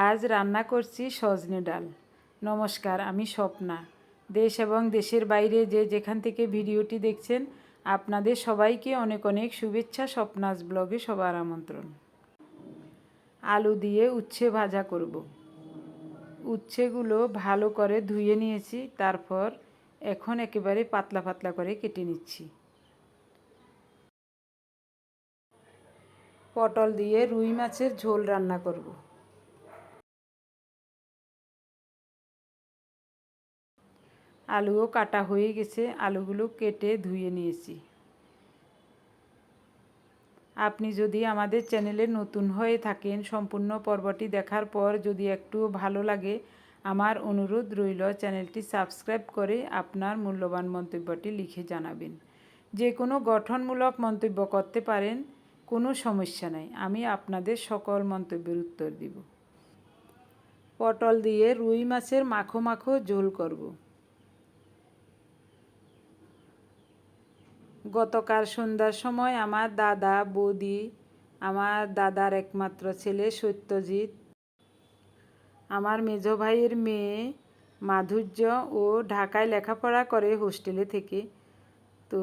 আজ রান্না করছি সজনে ডাল। নমস্কার, আমি স্বপ্না। দেশ এবং দেশের বাইরে যে যেখান থেকে ভিডিওটি দেখছেন, আপনাদের সবাইকে অনেক অনেক শুভেচ্ছা স্বপ্নাস ব্লগে সবার আমন্ত্রণ। আলু দিয়ে উচ্ছে ভাজা করব। উচ্ছেগুলো ভালো করে ধুয়ে নিয়েছি, তারপর এখন একেবারে পাতলা পাতলা করে কেটে নিচ্ছি। পটল দিয়ে রুই মাছের ঝোল রান্না করব। আলুও কাটা হয়ে গেছে। আলুগুলো কেটে ধুয়ে নিয়েছি। আপনি যদি আমাদের চ্যানেলে নতুন হয়ে থাকেন, সম্পূর্ণ পর্বটি দেখার পর যদি একটু ভালো লাগে, আমার অনুরোধ রইল চ্যানেলটি সাবস্ক্রাইব করে আপনার মূল্যবান মন্তব্যটি লিখে জানাবেন। যে কোনো গঠনমূলক মন্তব্য করতে পারেন, কোনো সমস্যা নাই। আমি আপনাদের সকল মন্তব্যের উত্তর দিব। পটল দিয়ে রুই মাছের মাখো মাখো ঝোল করব। গতকাল সন্ধ্যার সময় আমার দাদা, বৌদি, আমার দাদার একমাত্র ছেলে সত্যজিৎ, আমার মেজ ভাইয়ের মেয়ে মাধুর্য ও ঢাকায় লেখাপড়া করে হোস্টেলে থেকে। তো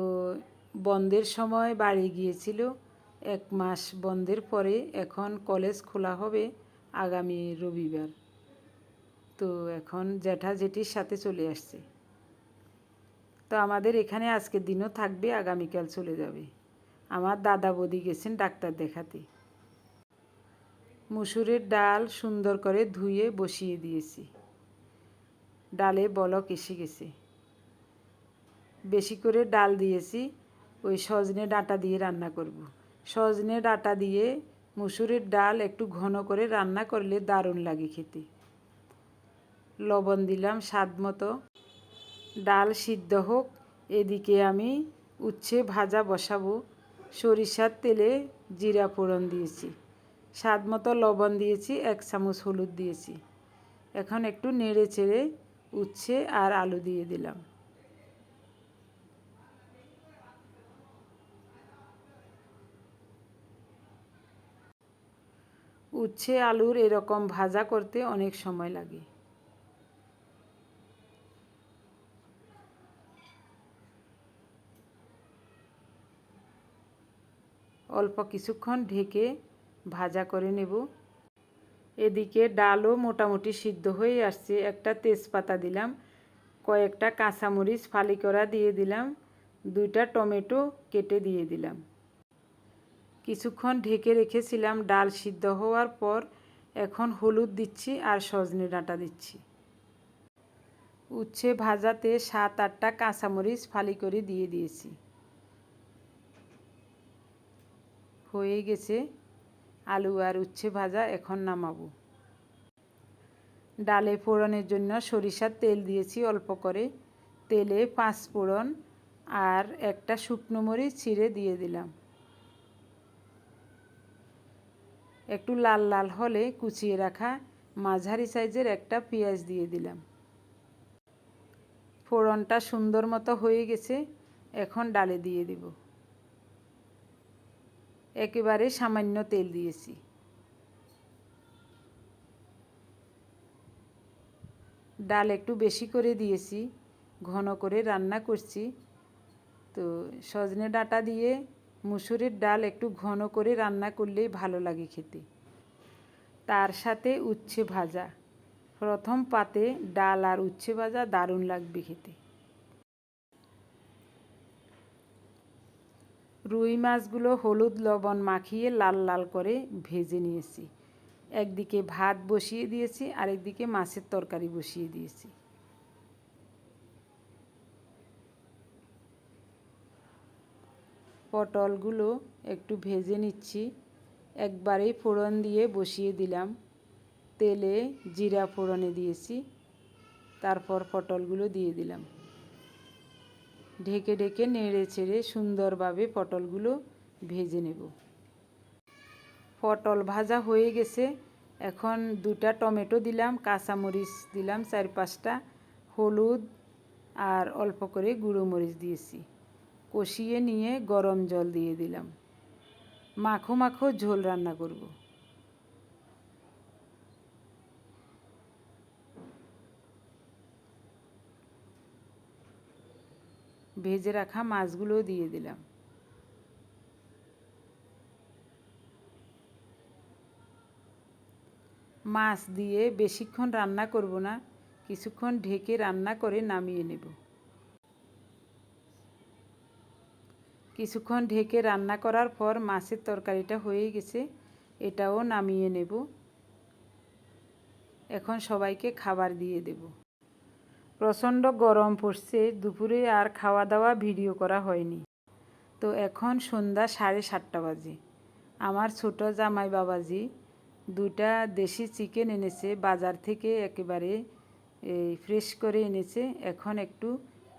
বন্ধের সময় বাড়ি গিয়েছিল। এক মাস বন্ধের পরে এখন কলেজ খোলা হবে আগামী রবিবার। তো এখন জ্যাঠা জেঠির সাথে চলে আসছে। তো আমাদের এখানে আজকের দিনও থাকবে, আগামীকাল চলে যাবে। আমার দাদা বৌদি গেছেন ডাক্তার দেখাতে। মুসুরের ডাল সুন্দর করে ধুয়ে বসিয়ে দিয়েছি। ডালে বলক এসে গেছে। বেশি করে ডাল দিয়েছি, ওই সজনে ডাঁটা দিয়ে রান্না করব। সজনে ডাঁটা দিয়ে মুসুরের ডাল একটু ঘন করে রান্না করলে দারুণ লাগে খেতে। লবণ দিলাম স্বাদ মতো। ডাল সিদ্ধ হোক, এদিকে আমি উচ্ছে ভাজা বসাবো। সরিষার তেলে জিরা ফোড়ন দিয়েছি। স্বাদ মতো লবণ দিয়েছি, এক চামচ হলুদ দিয়েছি। এখন একটু নেড়ে চেড়ে উচ্ছে আর আলু দিয়ে দিলাম। উচ্ছে, আলুর এরকম ভাজা করতে অনেক সময় লাগে। অল্প কিছুক্ষণ ঢেকে ভাজা করে নেব। এদিকে ডালও মোটামুটি সিদ্ধ হয়ে আসছে। একটা তেজপাতা দিলাম, কয়েকটা কাঁচামরিচ ফালি করা দিয়ে দিলাম, দুইটা টমেটো কেটে দিয়ে দিলাম। কিছুক্ষণ ঢেকে রেখেছিলাম, ডাল সিদ্ধ হওয়ার পর এখন হলুদ দিচ্ছি আর সজনে ডাঁটা দিচ্ছি। উচ্ছে ভাজাতে সাত আটটা কাঁচামরিচ ফালি করে দিয়ে দিয়েছি। হয়ে গেছে। আলু আর উচ্ছে ভাজা এখন নামাবো। ডালে ফোড়নের জন্য সরিষার তেল দিয়েছি অল্প করে। তেলে পাঁচ ফোড়ন আর একটা শুকনো মরিচ ছিঁড়ে দিয়ে দিলাম। একটু লাল লাল হলে কুচিয়ে রাখা মাঝারি সাইজের একটা পেঁয়াজ দিয়ে দিলাম। ফোড়নটা সুন্দর মতো হয়ে গেছে, এখন ডালে দিয়ে দিব। একেবারে সামান্য তেল দিয়েছি। ডাল একটু বেশি করে দিয়েছি, ঘন করে রান্না করছি। তো সজনে ডাঁটা দিয়ে মুসুরের ডাল একটু ঘন করে রান্না করলেই ভালো লাগে খেতে। তার সাথে উচ্ছে ভাজা। প্রথম পাতে ডাল আর উচ্ছে ভাজা দারুণ লাগবে খেতে। রুই মাছগুলো হলুদ লবণ মাখিয়ে লাল লাল করে ভেজে নিয়েছি। একদিকে ভাত বসিয়ে দিয়েছি, আরেকদিকে মাছের তরকারি বসিয়ে দিয়েছি। পটলগুলো একটু ভেজে নিচ্ছি। একবারেই ফোড়ন দিয়ে বসিয়ে দিলাম। তেলে জিরা ফোড়নে দিয়েছি। তারপর পটলগুলো দিয়ে দিলাম। ঢেকে ঢেকে নেড়ে ছেড়ে সুন্দরভাবে পটলগুলো ভেজে নেব। পটল ভাজা হয়ে গেছে। এখন দুটা টমেটো দিলাম, কাঁচামরিচ দিলাম চার পাঁচটা, হলুদ আর অল্প করে গুঁড়ো মরিচ দিয়েছি। কষিয়ে নিয়ে গরম জল দিয়ে দিলাম। মাখো মাখো ঝোল রান্না করব। ভেজে রাখা মাছগুলোও দিয়ে দিলাম। মাছ দিয়ে বেশিক্ষণ রান্না করব না, কিছুক্ষণ ঢেকে রান্না করে নামিয়ে নেব। কিছুক্ষণ ঢেকে রান্না করার পর মাছের তরকারিটা হয়ে গেছে, এটাও নামিয়ে নেব। এখন সবাইকে খাবার দিয়ে দেব। প্রচণ্ড গরম পড়ছে, দুপুরে আর খাওয়া দাওয়া ভিডিও করা হয়নি। তো এখন সন্ধ্যা সাড়ে সাতটা বাজে। আমার ছোট জামাই বাবাজি দুটা দেশি চিকেন এনেছে, বাজার থেকে একেবারে এই ফ্রেশ করে এনেছে। এখন একটু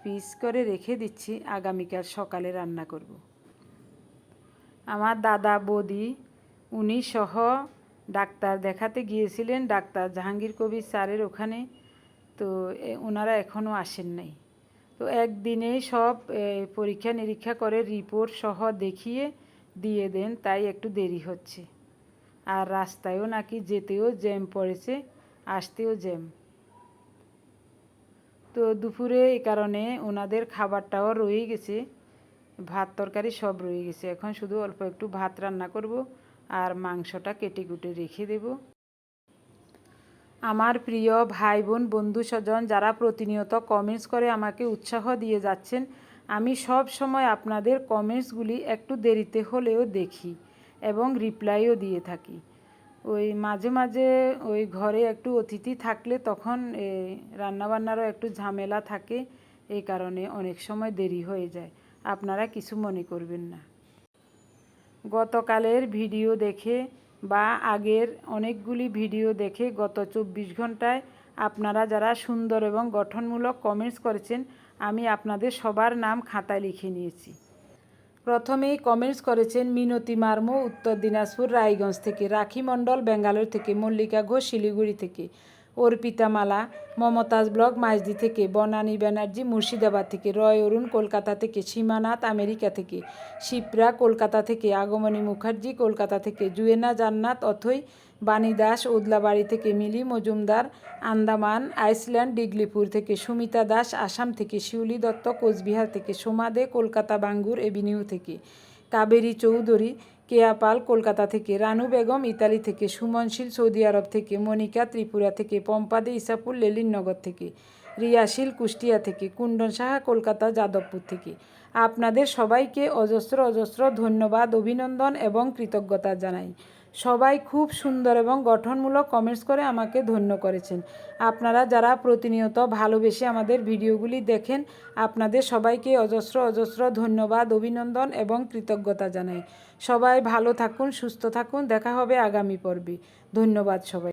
পিস করে রেখে দিচ্ছি, আগামীকাল সকালে রান্না করব। আমার দাদা, বৌদি, উনি সহ ডাক্তার দেখাতে গিয়েছিলেন, ডাক্তার জাহাঙ্গীর কবির স্যারের ওখানে। তো ওনারা এখনও আসেন নাই। তো একদিনেই সব পরীক্ষা নিরীক্ষা করে রিপোর্ট সহ দেখিয়ে দিয়ে দেন, তাই একটু দেরি হচ্ছে। আর রাস্তায়ও নাকি যেতেও জ্যাম পড়েছে, আসতেও জ্যাম। তো দুপুরে এই কারণে ওনাদের খাবারটাও রয়ে গেছে, ভাত তরকারি সব রয়ে গেছে। এখন শুধু অল্প একটু ভাত রান্না করব, আর মাংসটা কেটে কুটে রেখে দেব। আমার প্রিয় ভাই বোন বন্ধু স্বজন যারা প্রতিনিয়ত কমেন্টস করে আমাকে উৎসাহ দিয়ে যাচ্ছেন, আমি সব সময় আপনাদের কমেন্টসগুলি একটু দেরিতে হলেও দেখি এবং রিপ্লাইও দিয়ে থাকি। ওই মাঝে মাঝে ওই ঘরে একটু অতিথি থাকলে তখন রান্নাবান্নারও একটু ঝামেলা থাকে, এই কারণে অনেক সময় দেরি হয়ে যায়। আপনারা কিছু মনে করবেন না। গতকালের ভিডিও দেখে বা আগের অনেকগুলি ভিডিও দেখে গত চব্বিশ ঘন্টায় আপনারা যারা সুন্দর এবং গঠনমূলক কমেন্টস করেছেন, আমি আপনাদের সবার নাম খাতায় লিখে নিয়েছি। প্রথমেই কমেন্টস করেছেন মিনতি মার্মো, উত্তর দিনাজপুর, রায়গঞ্জ থেকে, রাখি মণ্ডল, বেঙ্গালোর থেকে, মল্লিকা ঘোষ, শিলিগুড়ি থেকে। অর্পিতা মালা মমতাজ ব্লগ মাইজদি থেকে, বনানী ব্যানার্জি, মুর্শিদাবাদ থেকে, রয় অরুণ, কলকাতা থেকে, সীমানাথ, আমেরিকা থেকে, শিপ্রা, কলকাতা থেকে, আগমনী মুখার্জি, কলকাতা থেকে, জুয়েনা জান্নাত, অথই বাণী দাস, উদলাবাড়ি থেকে, মিলি মজুমদার, আন্দামান, আইসল্যান্ড, ডিগলিপুর থেকে, সুমিতা দাস, আসাম থেকে, শিউলি দত্ত, কোচবিহার থেকে সোমাদে কলকাতা, বাঙ্গুর, এভিনিউ থেকে, কাবেরী চৌধুরী কেয়া পাল কলকাতা থেকে রানু বেগম, ইতালি থেকে সুমনশীল, সৌদি আরব থেকে মনিকা, ত্রিপুরা থেকে পম্পাদে ইসাপুর লেলিননগর থেকে রিয়াশীল কুষ্টিয়া থেকে কুণ্ডন সাহা, কলকাতা, যাদবপুর থেকে। আপনাদের সবাইকে অজস্র অজস্র ধন্যবাদ, অভিনন্দন এবং কৃতজ্ঞতা জানাই। সবাই খুব সুন্দর এবং গঠনমূলক কমেন্টস করে আমাকে ধন্য করেছেন। আপনারা যারা প্রতিনিয়ত ভালোবেসে আমাদের ভিডিওগুলি দেখেন, আপনাদের সবাইকে অজস্র অজস্র ধন্যবাদ, অভিনন্দন এবং কৃতজ্ঞতা জানাই। সবাই ভালো থাকুন, সুস্থ থাকুন, দেখা হবে আগামী পর্বে। ধন্যবাদ সবাই।